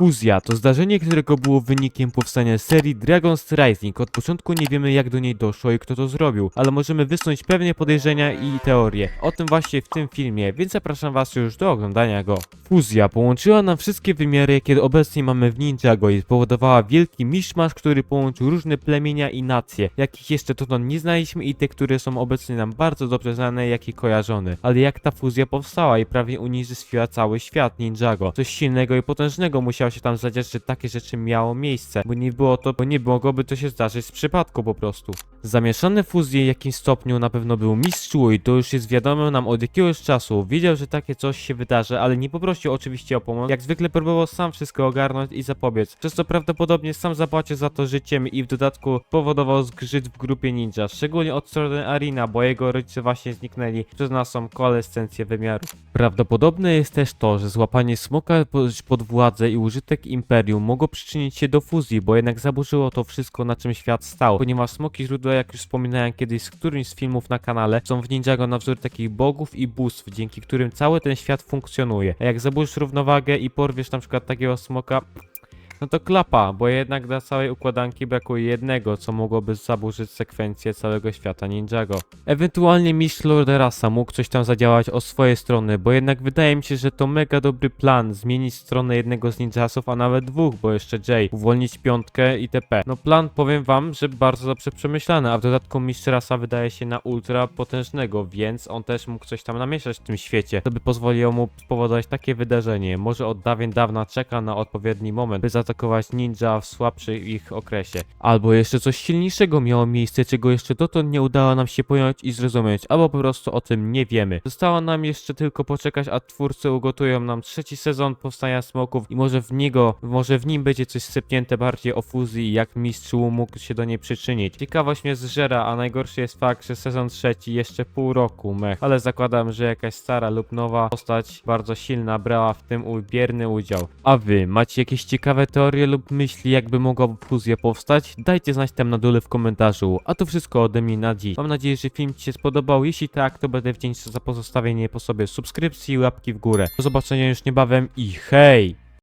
Fuzja to zdarzenie, którego było wynikiem powstania serii Dragon's Rising. Od początku nie wiemy jak do niej doszło i kto to zrobił, ale możemy wysnuć pewne podejrzenia i teorie. O tym właśnie w tym filmie, więc zapraszam was już do oglądania go. Fuzja połączyła nam wszystkie wymiary, kiedy obecnie mamy w Ninjago i spowodowała wielki miszmasz, który połączył różne plemienia i nacje, jakich jeszcze dotąd nie znaliśmy i te, które są obecnie nam bardzo dobrze znane, jak i kojarzone. Ale jak ta fuzja powstała i prawie uniżystwiła cały świat Ninjago. Coś silnego i potężnego musiało się tam zadziać, że takie rzeczy miało miejsce, bo nie było to, bo nie mogłoby to się zdarzyć z przypadku po prostu. Zamieszane fuzje w jakimś stopniu na pewno był mistrz i to już jest wiadomo nam od jakiegoś czasu. Wiedział, że takie coś się wydarzy, ale nie poprosił oczywiście o pomoc. Jak zwykle próbował sam wszystko ogarnąć i zapobiec. Przez co prawdopodobnie sam zapłacił za to życiem i w dodatku powodował zgrzyt w grupie ninja. Szczególnie od strony Arina, bo jego rodzice właśnie zniknęli przez naszą koalescencję wymiaru. Prawdopodobne jest też to, że złapanie smoka po- pod władzę i użytek imperium mogło przyczynić się do fuzji, bo jednak zaburzyło to wszystko na czym świat stał. Ponieważ smoki źródła, jak już wspominałem kiedyś z którymś z filmów na kanale, są w Ninjago na wzór takich bogów i bóstw, dzięki którym cały ten świat funkcjonuje. A jak zaburzysz równowagę i porwiesz na przykład takiego smoka, no to klapa, bo jednak dla całej układanki brakuje jednego, co mogłoby zaburzyć sekwencję całego świata Ninjago. Ewentualnie mistrz Lorderasa mógł coś tam zadziałać o swojej strony, bo jednak wydaje mi się, że to mega dobry plan, zmienić stronę jednego z ninjasów, a nawet dwóch, bo jeszcze Jay, uwolnić piątkę itp. No plan, powiem wam, że bardzo dobrze przemyślany, a w dodatku mistrz rasa wydaje się na ultra potężnego, więc on też mógł coś tam namieszać w tym świecie, to by pozwoliło mu spowodować takie wydarzenie. Może od dawien dawna czeka na odpowiedni moment, by zaatakować ninja w słabszym ich okresie. Albo jeszcze coś silniejszego miało miejsce, czego jeszcze dotąd nie udało nam się pojąć i zrozumieć, albo po prostu o tym nie wiemy. Zostało nam jeszcze tylko poczekać, a twórcy ugotują nam trzeci sezon powstania smoków i może w niego, może w nim będzie coś sypnięte bardziej o fuzji jak mistrz mógł się do niej przyczynić. Ciekawość mnie zżera, a najgorszy jest fakt, że sezon trzeci jeszcze pół roku, mech. Ale zakładam, że jakaś stara lub nowa postać bardzo silna brała w tym bierny udział. A wy, macie jakieś ciekawe teorie lub myśli, jakby mogła fuzja powstać? Dajcie znać tam na dole w komentarzu. A to wszystko ode mnie na dziś. Mam nadzieję, że film Ci się spodobał. Jeśli tak, to będę wdzięczny za pozostawienie po sobie subskrypcji i łapki w górę. Do zobaczenia już niebawem i hej!